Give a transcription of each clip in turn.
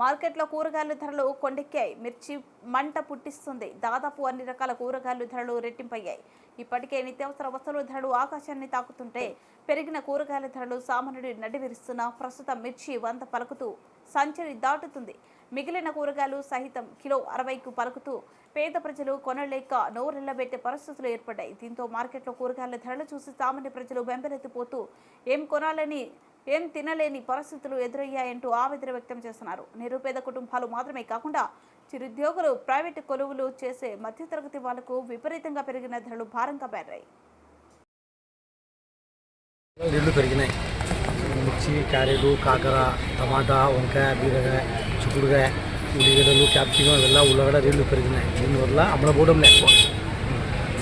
మార్కెట్లో కూరగాయల ధరలు కొండెక్కాయి. మిర్చి మంట పుట్టిస్తుంది. దాదాపు అన్ని రకాల కూరగాయల ధరలు రెట్టింపయ్యాయి. ఇప్పటికే నిత్యావసర వస్తువుల ధరలు ఆకాశాన్ని తాకుతుంటే పెరిగిన కూరగాయల ధరలు సామాన్యుడి నడివిరుస్తున్న ప్రస్తుతం మిర్చి వంద పలుకుతూ సంచరి దాటుతుంది. మిగిలిన కూరగాయలు సహితం కిలో అరవైకు పలుకుతూ పేద ప్రజలు కొనలేక నోరెళ్ళబెట్టే పరిస్థితులు ఏర్పడ్డాయి. దీంతో మార్కెట్లో కూరగాయల ధరలు చూసి సామాన్య ప్రజలు బెంబెలెత్తిపోతూ ఏం కొనాలని ఏం తినలేని పరిస్థితులు ఎదురయ్యాయంటూ ఆవేదన వ్యక్తం చేస్తున్నారు. నిరుపేద కుటుంబాలు మాత్రమే కాకుండా చిరుద్యోగులు ప్రైవేటు కొలువులు చేసే మధ్యతరగతి వాళ్ళకు విపరీతంగా పెరిగిన ధరలు భారంగా మారాయి. రేట్లు పెరిగినాయి. మిర్చి క్యారెట్ కాకర టమాటా వంకాయ బీరకాయ చిక్కుడుకాయ ఉల్లిగడ్డలు క్యాప్సికం ఇలా ఉల్లగడ రేట్లు పెరిగినాయి. దీనివల్ల అమలపోవడంలే ఎక్కువ.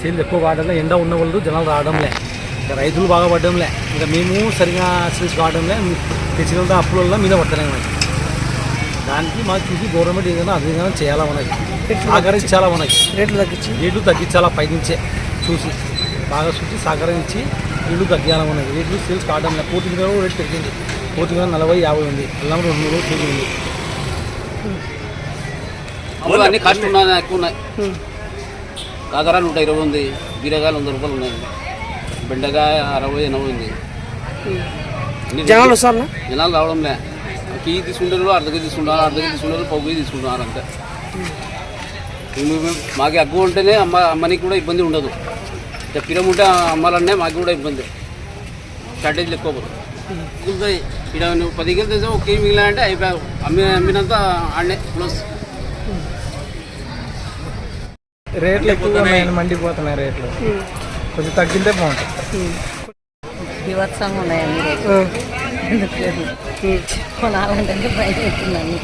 సేల్ ఎక్కువ వాడడంలే ఎండ ఉన్న వాళ్ళు జనాలు లేదు ఇంకా రైతులు బాగా పడడంలే. ఇంకా మేము సరిగా సేల్స్ కావడంలే. తెచ్చిన అప్పుల వల్ల మీద పడతలేము మనకి దానికి మాకు చూసి గవర్నమెంట్ ఏదైనా అదేదైనా చేయాలా మనకి. సహకరించాలా మనకి. రేట్లు తగ్గించి. రేట్లు తగ్గించాలా పైనుంచే. చూసి. బాగా చూసి సహకరించి రేట్లు తగ్గాలి మనకి. రేట్లు సేల్స్ కావడం లేదు కోటి మీద రేట్ పెరిగింది కోటి మీద నలభై యాభై ఉంది. అల్లం రెండు మూడు కేజీ ఉంది. అన్ని కాస్ట్ ఉన్నాయి ఎక్కువ ఉన్నాయి. కాకర నూట ఇరవై ఉంది. బీరకాయలు వంద రూపాయలు ఉన్నాయి. బెండకాయ అరవై ఎనభై ఉంది. అన్ని జనాలు వస్తారా? జనాలు రావడంలే. కీ తీసుకుంటారు అర్ధ కేజీ తీసుకుంటారు అర్ధ కేజీ తీసుకుంటారు కేజీ తీసుకుంటున్నారు అంతే. మేము- మాకు ఎక్కువ ఉంటేనే అమ్మ అమ్మనికి కూడా ఇబ్బంది ఉండదు. పిరం ఉంటే అమ్మాలనే మాకు కూడా ఇబ్బంది. షార్టేజ్ ఎక్కువ పోతుంది ఇక్కడ నువ్వు పది కేజీ తెచ్చా ఒక మిగిలిన అంటే అయిపోయా అమ్మి అమ్మినంత ఆడనే ప్లస్ రేట్లు ఎక్కువగా ఉన్నాయని మండిపోతున్నాయి రేట్లు. కొంచెం తగ్గితే బాగుంటుంది. బీభత్సంగా ఉన్నాయండి. కొనాలంటే భయం అవుతుందండి